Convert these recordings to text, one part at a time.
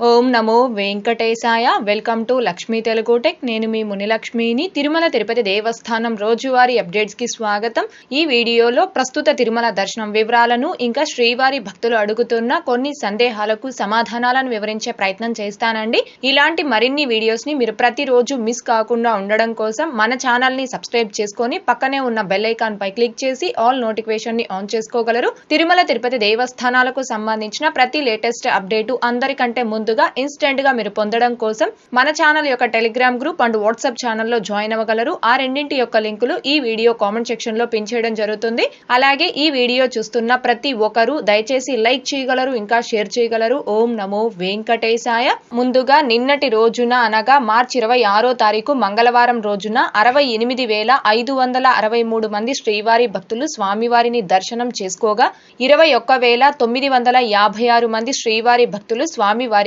ఓం నమో వెంకటేశాయ. Welcome to Lakshmi Telugu tech. నేను మీ మునిలక్ష్మిని. తిరుమల తిరుపతి దేవస్థానం రోజువారీ అప్డేట్స్కి స్వాగతం. ఈ వీడియోలో ప్రస్తుత తిరుమల దర్శనం వివరాలను ఇంకా శ్రీవారి భక్తులు అడుగుతున్న కొన్ని సందేహాలకు సమాధానాలను వివరించే ప్రయత్నం చేస్తానండి. ఇలాంటి మరిన్ని వీడియోస్ని మీరు ప్రతిరోజు మిస్ కాకుండా ఉండడం కోసం మన ఛానల్ని సబ్స్క్రైబ్ చేసుకొని పక్కనే ఉన్న బెల్ పై క్లిక్ చేసి ఆల్ నోటిఫికేషన్ని ఆన్ చేసుకోగలరు. తిరుమల తిరుపతి దేవస్థానాలకు సంబంధించిన ప్రతి లేటెస్ట్ అప్డేటు అందరికంటే ముందు ముందుగా ఇన్స్టెంట్గా మీరు పొందడం కోసం మన ఛానల్ యొక్క టెలిగ్రామ్ గ్రూప్ అండ్ వాట్సాప్ ఛానల్లో జాయిన్ అవ్వగలరు. ఆ రెండింటి యొక్క లింకులు ఈ వీడియో కామెంట్ సెక్షన్లో పిన్ చేయడం జరుగుతుంది. అలాగే ఈ వీడియో చూస్తున్న ప్రతి ఒక్కరూ దయచేసి లైక్ చేయగలరు ఇంకా షేర్ చేయగలరు. ఓం నమో వెంకటేశాయ. ముందుగా నిన్నటి రోజున అనగా మార్చి ఇరవై ఆరో తారీఖు మంగళవారం రోజున అరవై ఎనిమిది వేల ఐదు వందల అరవై మూడు మంది శ్రీవారి భక్తులు స్వామివారిని దర్శనం చేసుకోగా ఇరవై ఒక్క వేల తొమ్మిది వందల యాభై ఆరు మంది శ్రీవారి భక్తులు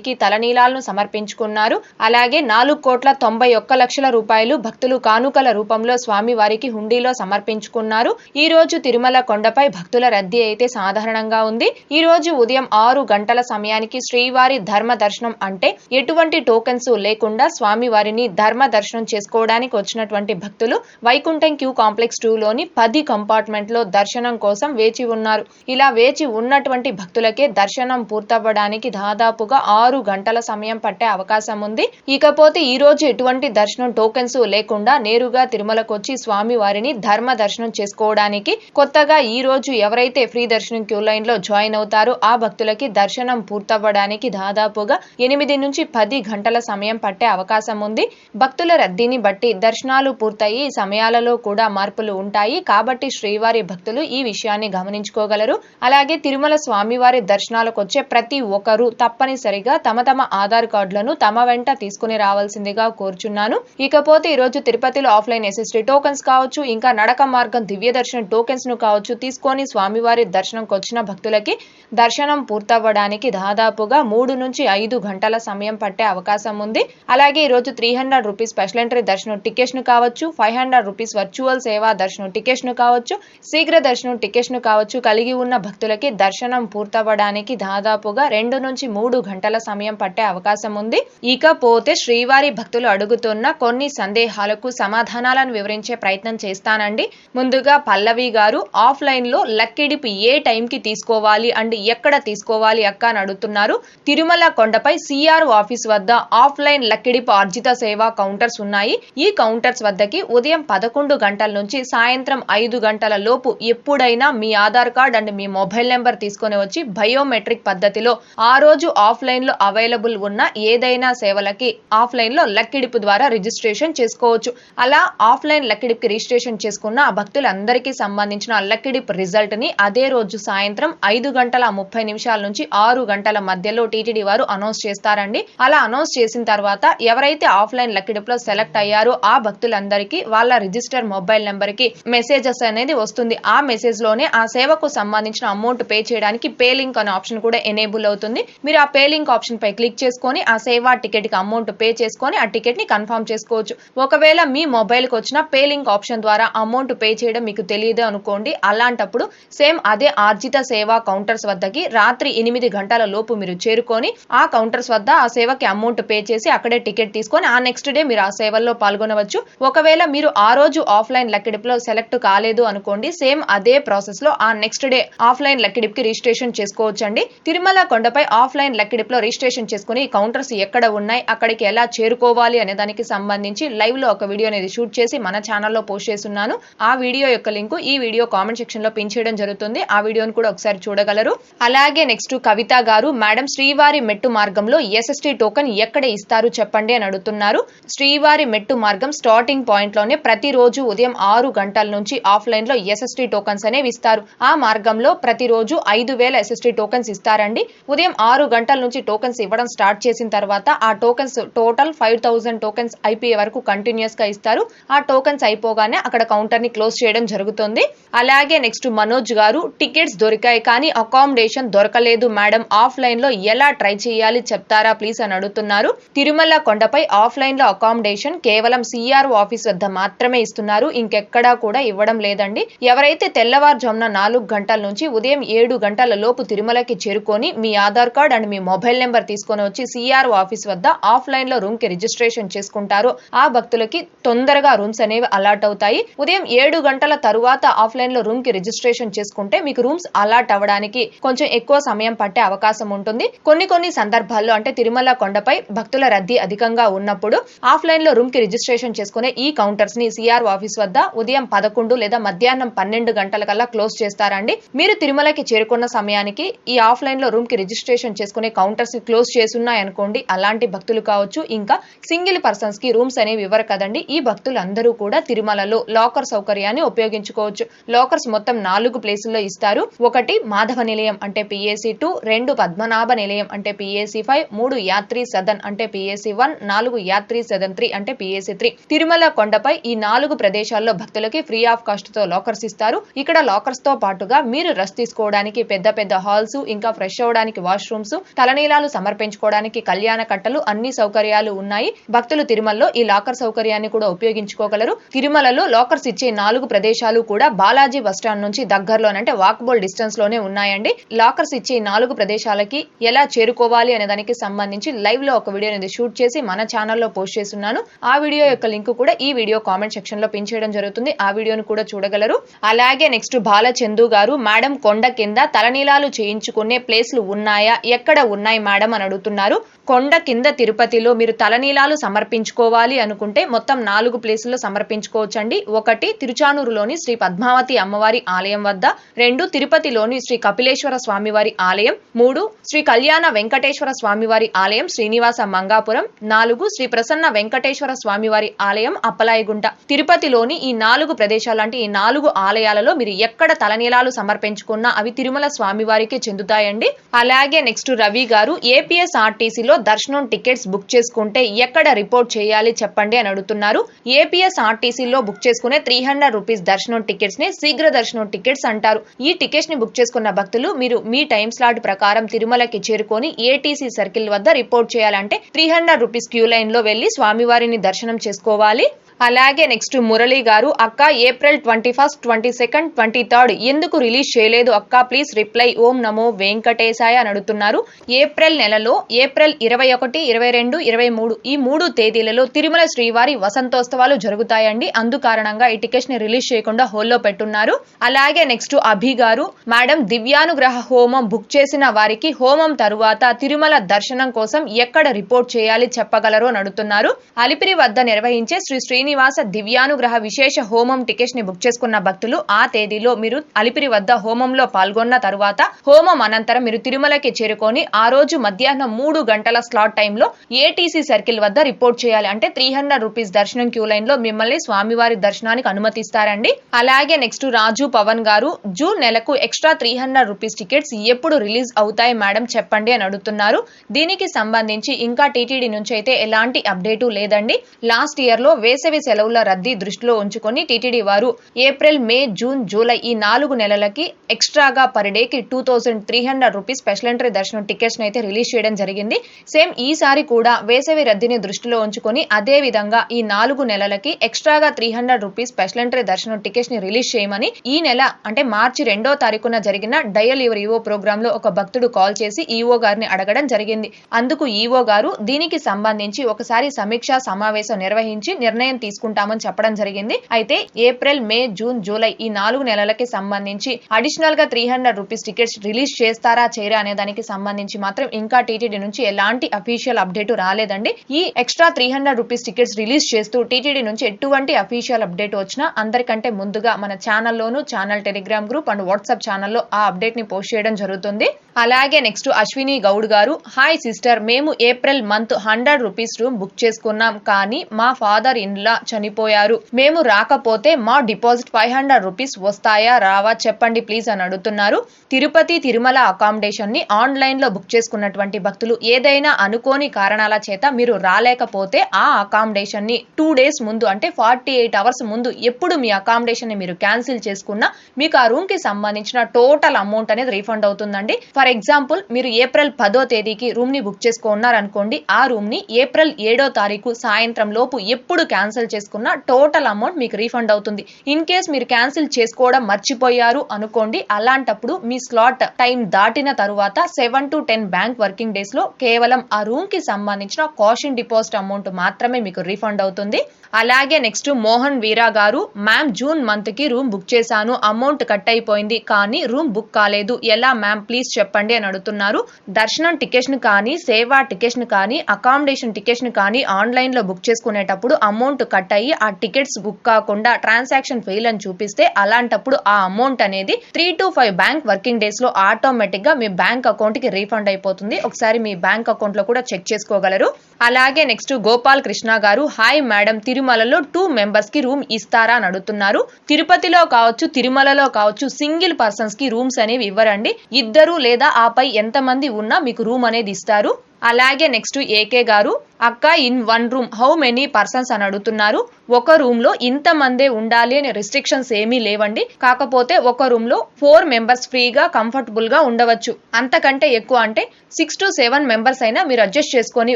స్వామివారికి తలనీలాలను సమర్పించుకున్నారు. అలాగే నాలుగు కోట్ల తొంభై ఒక్క లక్షల రూపాయలు భక్తులు కానుకల రూపంలో స్వామివారికి హుండీలో సమర్పించుకున్నారు. ఈ రోజు తిరుమల కొండపై భక్తుల రద్దీ అయితే సాధారణంగా ఉంది. ఈ రోజు ఉదయం ఆరు గంటల సమయానికి శ్రీవారి ధర్మ దర్శనం అంటే ఎటువంటి టోకెన్స్ లేకుండా స్వామివారిని ధర్మ దర్శనం చేసుకోవడానికి వచ్చినటువంటి భక్తులు వైకుంఠం క్యూ కాంప్లెక్స్ టూ లోని పది కంపార్ట్మెంట్లో దర్శనం కోసం వేచి ఉన్నారు. ఇలా వేచి ఉన్నటువంటి భక్తులకే దర్శనం పూర్తవ్వడానికి దాదాపుగా ఆరు గంటల సమయం పట్టే అవకాశం ఉంది. ఇకపోతే ఈ రోజు ఎటువంటి దర్శనం టోకెన్స్ లేకుండా నేరుగా తిరుమలకు వచ్చి స్వామి వారిని ధర్మ దర్శనం చేసుకోవడానికి కొత్తగా ఈ రోజు ఎవరైతే ఫ్రీ దర్శనం క్యూ లైన్లో జాయిన్ అవుతారో ఆ భక్తులకి దర్శనం పూర్తవ్వడానికి దాదాపుగా ఎనిమిది నుంచి పది గంటల సమయం పట్టే అవకాశం ఉంది. భక్తుల రద్దీని బట్టి దర్శనాలు పూర్తయి సమయాలలో కూడా మార్పులు ఉంటాయి. కాబట్టి శ్రీవారి భక్తులు ఈ విషయాన్ని గమనించుకోగలరు. అలాగే తిరుమల స్వామివారి దర్శనాలకు వచ్చే ప్రతి ఒక్కరూ తప్పనిసరిగా తమ తమ ఆధార్ కార్డులను తమ వెంట తీసుకుని రావాల్సిందిగా కోరుచున్నాను. ఇకపోతే ఈ రోజు తిరుపతిలో ఆఫ్లైన్ ఎస్ఎస్టీ టోకెన్స్ కావచ్చు ఇంకా నడక మార్గం దివ్య దర్శనం టోకెన్స్ను కావచ్చు తీసుకొని స్వామివారి దర్శనంకి వచ్చిన భక్తులకి దర్శనం పూర్తవ్వడానికి దాదాపుగా మూడు నుంచి ఐదు గంటల సమయం పట్టే అవకాశం ఉంది. అలాగే ఈ రోజు three hundred rupees special entry దర్శనం టికెట్స్ను కావచ్చు ఫైవ్ హండ్రెడ్ రూపీస్ వర్చువల్ సేవా దర్శనం టికెట్స్ను కావచ్చు శీఘ్ర దర్శనం టికెట్స్ను కావచ్చు కలిగి ఉన్న భక్తులకి దర్శనం పూర్తవ్వడానికి దాదాపుగా రెండు నుంచి మూడు గంటల సమయం పట్టే అవకాశం ఉంది. ఇకపోతే శ్రీవారి భక్తులు అడుగుతున్న కొన్ని సందేహాలకు సమాధానాలను వివరించే ప్రయత్నం చేస్తానండి. ముందుగా పల్లవి గారు ఆఫ్లైన్లో లక్కిడిపు ఏ టైంకి తీసుకోవాలి అండ్ ఎక్కడ తీసుకోవాలి అక్క అని అడుగుతున్నారు. తిరుమల కొండపై సిఆర్ ఆఫీస్ వద్ద ఆఫ్లైన్ లక్కిడిపు ఆర్జిత సేవా కౌంటర్స్ ఉన్నాయి. ఈ కౌంటర్స్ వద్దకి ఉదయం పదకొండు గంటల నుంచి సాయంత్రం ఐదు గంటల లోపు ఎప్పుడైనా మీ ఆధార్ కార్డ్ అండ్ మీ మొబైల్ నెంబర్ తీసుకొని వచ్చి బయోమెట్రిక్ పద్ధతిలో ఆ రోజు ఆఫ్లైన్లో అవైలబుల్ ఉన్న ఏదైనా సేవలకి ఆఫ్లైన్లో లక్కిడిపు ద్వారా రిజిస్ట్రేషన్ చేసుకోవచ్చు. అలా ఆఫ్లైన్ లక్కిడిపుకి రిజిస్ట్రేషన్ చేసుకున్న ఆ భక్తులందరికీ సంబంధించిన లక్కిడిప్ రిజల్ట్ని అదే రోజు సాయంత్రం ఐదు గంటల ముప్పై నిమిషాల నుంచి ఆరు గంటల మధ్యలో టీటీడీ వారు అనౌన్స్ చేస్తారండి. అలా అనౌన్స్ చేసిన తర్వాత ఎవరైతే ఆఫ్లైన్ లక్కిడిప్లో సెలెక్ట్ అయ్యారో ఆ భక్తులందరికీ వాళ్ళ రిజిస్టర్ మొబైల్ నెంబర్కి మెసేజెస్ అనేది వస్తుంది. ఆ మెసేజ్లోనే ఆ సేవకు సంబంధించిన అమౌంట్ పే చేయడానికి పే లింక్ అనే ఆప్షన్ కూడా ఎనేబుల్ అవుతుంది. మీరు ఆ పే లింక్ ఆప్షన్ పై క్లిక్ చేసుకొని ఆ సేవా టికెట్కి అమౌంట్ పే చేసుకొని ఆ టికెట్ని కన్ఫర్మ్ చేసుకోవచ్చు. ఒకవేళ మీ మొబైల్కి వచ్చిన పే లింక్ ఆప్షన్ ద్వారా అమౌంట్ పే చేయడం మీకు తెలియదు అనుకోండి అలాంటప్పుడు సేమ్ అదే ఆర్జిత సేవా కౌంటర్స్ వద్దకి రాత్రి ఎనిమిది గంటల లోపు మీరు చేరుకొని ఆ కౌంటర్స్ వద్ద ఆ సేవకి అమౌంట్ పే చేసి అక్కడే టికెట్ తీసుకొని ఆ నెక్స్ట్ డే మీరు ఆ సేవల్లో పాల్గొనవచ్చు. ఒకవేళ మీరు ఆ రోజు ఆఫ్లైన్ లక్కిడిప్లో సెలెక్ట్ కాలేదు అనుకోండి సేమ్ అదే ప్రాసెస్లో ఆ నెక్స్ట్ డే ఆఫ్లైన్ లక్కిడిప్కి రిజిస్ట్రేషన్ చేసుకోవచ్చండి. తిరుమల కొండపై ఆఫ్లైన్ లక్కిడిప్లో రిజిస్ట్రేషన్ చేసుకుని కౌంటర్స్ ఎక్కడ ఉన్నాయి అక్కడికి ఎలా చేరుకోవాలి అనే దానికి సంబంధించి లైవ్లో ఒక వీడియో అనేది షూట్ చేసి మన ఛానల్లో పోస్ట్ చేస్తున్నాను. ఆ వీడియో యొక్క లింక్ ఈ వీడియో కామెంట్ సెక్షన్లో పిన్ చేయడం జరుగుతుంది. ఆ వీడియోను కూడా ఒకసారి చూడగలరు. అలాగే నెక్స్ట్ కవిత గారు మేడం శ్రీవారి మెట్టు మార్గంలో ఎస్ఎస్టీ టోకెన్ ఎక్కడ ఇస్తారు చెప్పండి అని అడుగుతున్నారు. శ్రీవారి మెట్టు మార్గం స్టార్టింగ్ పాయింట్లోనే ప్రతిరోజు ఉదయం ఆరు గంటల నుంచి ఆఫ్లైన్లో ఎస్ఎస్టీ టోకన్స్ అనేవి ఇస్తారు. ఆ మార్గంలో ప్రతిరోజు ఐదు వేల ఎస్ఎస్టీ టోకన్స్ ఇస్తారండి. ఉదయం ఆరు గంటల నుంచి టోకెన్స్ ఇవ్వడం స్టార్ట్ చేసిన తర్వాత ఆ tokens total five thousand tokens అయిపోయే వరకు కంటిన్యూస్గా ఇస్తారు. ఆ టోకెన్స్ అయిపోగానే అక్కడ కౌంటర్ని క్లోజ్ చేయడం జరుగుతుంది. అలాగే నెక్స్ట్ మనోజ్ గారు టికెట్స్ దొరికాయి కానీ అకామిడేషన్ దొరకలేదు. మేడం ఆఫ్లైన్లో ఎలా ట్రై చేయాలి చెప్తారా ప్లీజ్ అని అడుగుతున్నారు. తిరుమల కొండపై ఆఫ్లైన్లో అకామిడేషన్ కేవలం సిఆర్ఓ ఆఫీస్ వద్ద మాత్రమే ఇస్తున్నారు. ఇంకెక్కడా కూడా ఇవ్వడం లేదండి. ఎవరైతే తెల్లవారుజామున నాలుగు గంటల నుంచి ఉదయం ఏడు గంటల లోపు తిరుమలకి చేరుకొని మీ ఆధార్ కార్డ్ అండ్ మీ మొబైల్ నెంబర్ తీసుకొని వచ్చి సిఆర్ఓ ఆఫీస్ వద్ద ఆఫ్లైన్లో రూమ్కి రిజిస్ట్రేషన్ చేసుకుంటారు. ఆ భక్తులకి తొందరగా రూమ్స్ అనేవి అలాట్ అవుతాయి. ఉదయం ఏడు గంటల తరువాత ఆఫ్లైన్లో రూమ్కి రిజిస్ట్రేషన్ చేసుకుంటే మీకు రూమ్స్ అలాట్ అవ్వడానికి కొంచెం ఎక్కువ సమయం పట్టే అవకాశం ఉంటుంది. కొన్ని కొన్ని సందర్భాల్లో అంటే తిరుమల కొండపై భక్తుల రద్దీ అధికంగా ఉన్నప్పుడు ఆఫ్లైన్లో రూమ్కి రిజిస్ట్రేషన్ చేసుకునే ఈ కౌంటర్స్ని సిఆర్ ఆఫీస్ వద్ద ఉదయం పదకొండు లేదా మధ్యాహ్నం పన్నెండు గంటల కల్లా క్లోజ్ చేస్తారండి. మీరు తిరుమలకి చేరుకున్న సమయానికి ఈ ఆఫ్లైన్లో రూమ్కి రిజిస్ట్రేషన్ చేసుకునే కౌంటర్స్ క్లోజ్ చేసున్నాయి అనుకోండి అలాంటి భక్తులు కావచ్చు. ఇంకా సింగిల్ పర్సన్స్కి రూమ్స్ అనేవి ఇవ్వరు కదండి. ఈ భక్తులందరూ కూడా తిరుమలలో లాకర్ సౌకర్యాన్ని ఉపయోగించుకోవచ్చు. లాకర్స్ మొత్తం నాలుగు ప్లేసుల్లో ఇస్తారు. ఒకటి మాధవ నిలయం అంటే పిఏసి టూ రెండు పద్మనాభ నిలయం అంటే పిఏసి ఫైవ్ మూడు యాత్రి సదన్ అంటే పిఏసి వన్ నాలుగు యాత్రి సదన్ త్రీ అంటే పిఏసి త్రీ. తిరుమల కొండపై ఈ నాలుగు ప్రదేశాల్లో భక్తులకి ఫ్రీ ఆఫ్ కాస్ట్తో లాకర్స్ ఇస్తారు. ఇక్కడ లాకర్స్తో పాటుగా మీరు రెస్ట్ తీసుకోవడానికి పెద్ద పెద్ద హాల్స్ ఇంకా ఫ్రెష్ అవ్వడానికి వాష్రూమ్స్ తలనీలాలు సమర్పించుకోవడానికి కళ్యాణ కట్టలు అన్ని సౌకర్యాలు ఉన్నాయి. భక్తులు తిరుమలలో ఈ లాకర్ సౌకర్యాన్ని కూడా ఉపయోగించుకోగలరు. తిరుమలలో లాకర్స్ ఇచ్చే నాలుగు ప్రదేశాలు కూడా బాలాజీ బస్టాండ్ నుంచి దగ్గరలోనంటే వాకబుల్ డిస్టెన్స్లోనే ఉన్నాయండి. లాకర్స్ ఇచ్చే నాలుగు ప్రదేశాలకి ఎలా చేరుకోవాలి అనే దానికి సంబంధించి లైవ్లో ఒక వీడియో అనేది షూట్ చేసి మన ఛానల్లో పోస్ట్ చేస్తున్నాను. ఆ వీడియో యొక్క లింక్ కూడా ఈ వీడియో కామెంట్ సెక్షన్లో పిన్ చేయడం జరుగుతుంది. ఆ వీడియోను కూడా చూడగలరు. అలాగే నెక్స్ట్ బాలచందు గారు మేడం కొండ కింద తలనీలాలు చేయించుకునే ప్లేస్లు ఉన్నాయా? ఎక్కడ ఉన్నాయి మేడం? అని అడుగుతున్నారు. కొండ కింద తిరుపతిలో మీరు తలనీలాలు సమర్పించుకోవాలి అనుకుంటే మొత్తం నాలుగు ప్లేసుల్లో సమర్పించుకోవచ్చండి. ఒకటి తిరుచానూరులోని శ్రీ పద్మావతి అమ్మవారి ఆలయం వద్ద రెండు తిరుపతిలోని శ్రీ కపిలేశ్వర స్వామివారి ఆలయం మూడు శ్రీ కళ్యాణ వెంకటేశ్వర స్వామివారి ఆలయం శ్రీనివాస మంగాపురం నాలుగు శ్రీ ప్రసన్న వెంకటేశ్వర స్వామివారి ఆలయం అప్పలాయగుంట. తిరుపతిలోని ఈ నాలుగు ప్రదేశాలు అంటే ఈ నాలుగు ఆలయాలలో మీరు ఎక్కడ తలనీలాలు సమర్పించుకున్నా అవి తిరుమల స్వామివారికే చెందుతాయండి. అలాగే నెక్స్ట్ రవి గారు ఏపీఎస్ఆర్టీసీలో దర్శనం టికెట్స్ బుక్ చేసుకుంటే ఎక్కడ రిపోర్ట్ చేయాలి చెప్పండి అని అడుగుతున్నారు. ఏపీఎస్ఆర్టీసీలో బుక్ చేసుకునే త్రీ హండ్రెడ్ రూపీస్ దర్శనం టికెట్స్ని శీఘ్ర దర్శనం టికెట్స్ అంటారు. ఈ టికెట్స్ని బుక్ చేసుకున్న భక్తులు మీరు మీ టైం స్లాట్ ప్రకారం తిరుమలకి చేరుకొని ఏటీసీ సర్కిల్ వద్ద రిపోర్ట్ చేయాలంటే త్రీ హండ్రెడ్ రూపీస్ క్యూ లైన్లో వెళ్ళి స్వామివారిని దర్శనం చేసుకోవాలి. అలాగే నెక్స్ట్ మురళి గారు అక్క April twenty first twenty second twenty third ఎందుకు రిలీజ్ చేయలేదు? అక్క ప్లీజ్ రిప్లై. ఓం నమో వెంకటేశాయ అని అడుగుతున్నారు. ఏప్రిల్ నెలలో ఏప్రిల్ ఇరవై ఒకటి ఇరవై రెండు ఇరవై మూడు ఈ మూడు తేదీలలో తిరుమల శ్రీవారి వసంతోత్సవాలు జరుగుతాయండి. అందుకారణంగా ఈ టికెట్స్ని రిలీజ్ చేయకుండా హోల్లో పెట్టున్నారు. అలాగే నెక్స్ట్ అభి గారు మేడం దివ్యానుగ్రహ హోమం బుక్ చేసిన వారికి హోమం తరువాత తిరుమల దర్శనం కోసం ఎక్కడ రిపోర్ట్ చేయాలి చెప్పగలరు అని అడుగుతున్నారు. అలిపిరి వద్ద నిర్వహించే శ్రీ శ్రీని శ్రీనివాస దివ్యానుగ్రహ విశేష హోమం టికెట్స్ని బుక్ చేసుకున్న భక్తులు ఆ తేదీలో మీరు అలిపిరి వద్ద హోమంలో పాల్గొన్న తరువాత హోమం అనంతరం మీరు తిరుమలకి చేరుకొని ఆ రోజు మధ్యాహ్నం మూడు గంటల స్లాట్ టైంలో ఏటీసీ సర్కిల్ వద్ద రిపోర్ట్ చేయాలి. అంటే త్రీ హండ్రెడ్ రూపీస్ దర్శనం క్యూ లైన్లో మిమ్మల్ని స్వామివారి దర్శనానికి అనుమతిస్తారండి. అలాగే నెక్స్ట్ రాజు పవన్ గారు జూన్ నెలకు extra three hundred rupees tickets ఎప్పుడు రిలీజ్ అవుతాయి మేడం చెప్పండి అని అడుగుతున్నారు. దీనికి సంబంధించి ఇంకా టీటీడీ నుంచి అయితే ఎలాంటి అప్డేటు లేదండి. లాస్ట్ ఇయర్లో వేసవి సెలవుల రద్దీ దృష్టిలో ఉంచుకొని టీటీడీ వారు ఏప్రిల్ మే జూన్ జూలై ఈ నాలుగు నెలలకి ఎక్స్ట్రాగా పర్ డే కి two thousand three hundred rupees special entry దర్శనం టికెట్స్ అయితే రిలీజ్ చేయడం జరిగింది. సేమ్ ఈసారి కూడా వేసవి రద్దీని దృష్టిలో ఉంచుకొని అదే విధంగా ఈ నాలుగు నెలలకి ఎక్స్ట్రాగా three hundred rupees special entry దర్శనం టికెట్స్ని రిలీజ్ చేయమని ఈ నెల అంటే మార్చి రెండో తారీఖున జరిగిన డయల్ యువర్ ఈవో ప్రోగ్రామ్లో ఒక భక్తుడు కాల్ చేసి ఈవో గారిని అడగడం జరిగింది. అందుకు ఈవో గారు దీనికి సంబంధించి ఒకసారి సమీక్షా సమావేశం నిర్వహించి నిర్ణయం తీసుకుంటామని చెప్పడం జరిగింది. అయితే ఏప్రిల్ మే జూన్ జూలై ఈ నాలుగు నెలలకి సంబంధించి అడిషనల్గా three hundred rupees tickets release చేస్తారా చేయరా అనే దానికి సంబంధించి మాత్రం ఇంకా టీటీడీ నుంచి ఎలాంటి అఫీషియల్ అప్డేట్ రాలేదండి. ఈ extra three hundred rupees tickets release చేస్తూ టీటీడీ నుంచి ఎటువంటి అఫీషియల్ అప్డేట్ వచ్చినా అందరికంటే ముందుగా మన ఛానల్లోను channel Telegram group and WhatsApp ఛానల్లో ఆ అప్డేట్ని పోస్ట్ చేయడం జరుగుతుంది. అలాగే నెక్స్ట్ అశ్విని గౌడ్ గారు హాయ్ సిస్టర్ మేము April month hundred rupees room book చేసుకున్నాం కానీ మా ఫాదర్ ఇన్లా చనిపోయారు. మేము రాకపోతే మా డిపాజిట్ ఫైవ్ హండ్రెడ్ రూపీస్ వస్తాయా? రావా? చెప్పండి ప్లీజ్ అని అడుగుతున్నారు. తిరుపతి తిరుమల అకామిడేషన్ని ఆన్లైన్లో బుక్ చేసుకున్నటువంటి భక్తులు ఏదైనా అనుకోని కారణాల చేత మీరు రాలేకపోతే ఆ అకామిడేషన్ని టూ డేస్ ముందు అంటే ఫార్టీ ఎయిట్ అవర్స్ ముందు ఎప్పుడు మీ అకామిడేషన్ని మీరు క్యాన్సిల్ చేసుకున్నా మీకు ఆ రూమ్కి సంబంధించిన టోటల్ అమౌంట్ అనేది రీఫండ్ అవుతుందండి. ఫర్ ఎగ్జాంపుల్ మీరు ఏప్రిల్ పదో తేదీకి రూమ్ని బుక్ చేసుకున్నారనుకోండి ఆ రూమ్ని ఏప్రిల్ ఏడో తారీఖు సాయంత్రం లోపు ఎప్పుడు క్యాన్సిల్ క్యాన్సిల్ చేసుకున్న టోటల్ అమౌంట్ మీకు రీఫండ్ అవుతుంది. ఇన్ కేస్ మీరు క్యాన్సిల్ చేసుకోవడం మర్చిపోయారు అనుకోండి అలాంటప్పుడు మీ స్లాట్ టైం దాటిన తరువాత seven to ten bank working డేస్లో కేవలం ఆ రూమ్కి సంబంధించిన కాషన్ డిపాజిట్ అమౌంట్ మాత్రమే మీకు రీఫండ్ అవుతుంది. అలాగే నెక్స్ట్ మోహన్ వీరా గారు మ్యామ్ జూన్ మంత్కి రూమ్ బుక్ చేశాను. అమౌంట్ కట్ అయిపోయింది కానీ రూమ్ బుక్ కాలేదు. ఎలా మ్యామ్ ప్లీజ్ చెప్పండి అని అడుగుతున్నారు. దర్శనం టికెట్స్ కానీ సేవా టికెట్స్ కానీ అకామిడేషన్ టికెట్స్ కానీ ఆన్లైన్లో బుక్ చేసుకునేటప్పుడు అమౌంట్ కట్ అయ్యి ఆ టికెట్స్ బుక్ కాకుండా ట్రాన్సాక్షన్ ఫెయిల్ అని చూపిస్తే అలాంటప్పుడు ఆ అమౌంట్ అనేది three to five bank working డేస్లో ఆటోమేటిక్గా మీ బ్యాంక్ అకౌంట్కి రీఫండ్ అయిపోతుంది. ఒకసారి మీ బ్యాంక్ అకౌంట్లో కూడా చెక్ చేసుకోగలరు. అలాగే నెక్స్ట్ గోపాల్ కృష్ణ గారు హాయ్ మేడం తిరుమలలో టూ మెంబర్స్కి రూమ్ ఇస్తారా అని అడుగుతున్నారు. తిరుపతిలో కావచ్చు తిరుమలలో కావచ్చు సింగిల్ పర్సన్స్కి రూమ్స్ అనేవి ఇవ్వరండి. ఇద్దరు లేదా ఆపై ఎంతమంది ఉన్నా మీకు రూమ్ అనేది ఇస్తారు. అలాగే నెక్స్ట్ ఏకే గారు అక్క in one room how many persons అని అడుగుతున్నారు. ఒక రూమ్లో ఇంత మందే ఉండాలి అనే రిస్ట్రిక్షన్స్ ఏమీ లేవండి. కాకపోతే ఒక రూమ్లో ఫోర్ మెంబర్స్ ఫ్రీగా కంఫర్టబుల్గా ఉండవచ్చు. అంతకంటే ఎక్కువ అంటే సిక్స్ టు సెవెన్ మెంబర్స్ అయినా మీరు అడ్జస్ట్ చేసుకొని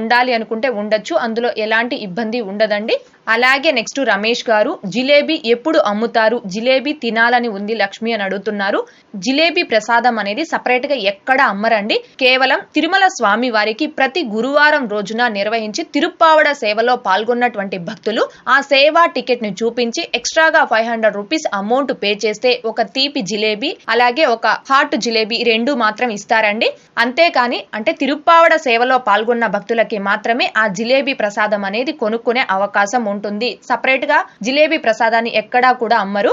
ఉండాలి అనుకుంటే ఉండొచ్చు. అందులో ఎలాంటి ఇబ్బంది ఉండదండి. అలాగే నెక్స్ట్ రమేష్ గారు జిలేబీ ఎప్పుడు అమ్ముతారు? జిలేబీ తినాలని ఉంది లక్ష్మి అని అడుగుతున్నారు. జిలేబీ ప్రసాదం అనేది సపరేట్గా ఎక్కడ అమ్మరండి? కేవలం తిరుమల స్వామి వారికి ప్రతి గురువారం రోజున నిర్వహించి తిరుప్పావడ సేవలో పాల్గొన్నటువంటి భక్తులు ఆ సేవా టికెట్ను చూపించి ఎక్స్ట్రాగా five hundred rupees amount pay చేస్తే ఒక తీపి జిలేబీ అలాగే ఒక హాట్ జిలేబీ రెండు మాత్రం ఇస్తారండి. అంతేకాని అంటే తిరుప్పావడ సేవలో పాల్గొన్న భక్తులకి మాత్రమే ఆ జిలేబీ ప్రసాదం అనేది కొనుక్కునే అవకాశం ఉంటుంది. సపరేట్గా జిలేబీ ప్రసాదాన్ని ఎక్కడా కూడా అమ్మరు.